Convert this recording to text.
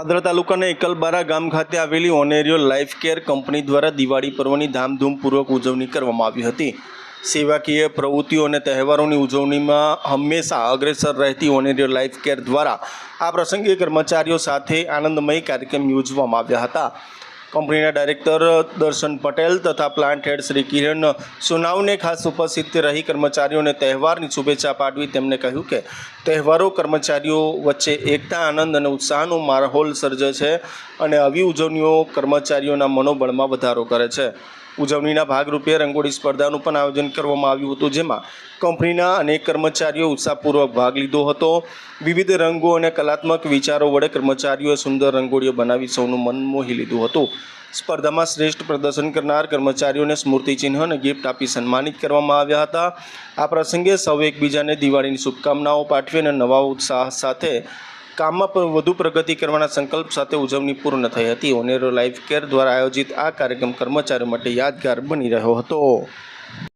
પાદરા તાલુકાના એકલબારા ગામ ખાતે આવેલી ઓનેરિયો લાઈફ કેર કંપની દ્વારા દિવાળી પર્વની ધામધૂમપૂર્વક ઉજવણી કરવામાં આવી હતી. સેવાકીય પ્રવૃત્તિઓ અને તહેવારોની ઉજવણીમાં હંમેશા અગ્રેસર રહેતી ઓનેરિયો લાઈફ કેર દ્વારા આ પ્રસંગે કર્મચારીઓ સાથે આનંદમય કાર્યક્રમ યોજવામાં આવ્યા હતા. કંપનીના ડાયરેક્ટર દર્શન પટેલ તથા પ્લાન્ટ હેડ શ્રી કિરણ સુનાવને ખાસ ઉપસ્થિત રહી કર્મચારીઓને તહેવારની શુભેચ્છા પાઠવી. તેમણે કહ્યું કે તહેવારો કર્મચારીઓ વચ્ચે એકતા, આનંદ અને ઉત્સાહનો માહોલ સર્જે છે અને આવી ઉજવણીઓ કર્મચારીઓના મનોબળમાં વધારો કરે છે. ઉજવણીના ભાગરૂપે રંગોળી સ્પર્ધાનું પણ આયોજન કરવામાં આવ્યું હતું, જેમાં કંપનીના અનેક કર્મચારીઓ ઉત્સાહપૂર્વક ભાગ લીધો હતો. વિવિધ રંગો અને કલાત્મક વિચારો વડે કર્મચારીઓએ સુંદર રંગોળીઓ બનાવી સૌનું મન મોહી લીધું હતું. સ્પર્ધામાં શ્રેષ્ઠ પ્રદર્શન કરનાર કર્મચારીઓને સ્મૃતિચિહ્ન અને ગિફ્ટ આપી સન્માનિત કરવામાં આવ્યા હતા. આ પ્રસંગે સૌ એકબીજાને દિવાળીની શુભકામનાઓ પાઠવી અને નવા ઉત્સાહ સાથે કામમાં પણ વધુ પ્રગતિ કરવાના સંકલ્પ સાથે ઉજવણી પૂર્ણ થઈ હતી. ઓનેરો લાઈફ કેર દ્વારા આયોજિત આ કાર્યક્રમ કર્મચારીઓ માટે યાદગાર બની રહ્યો હતો.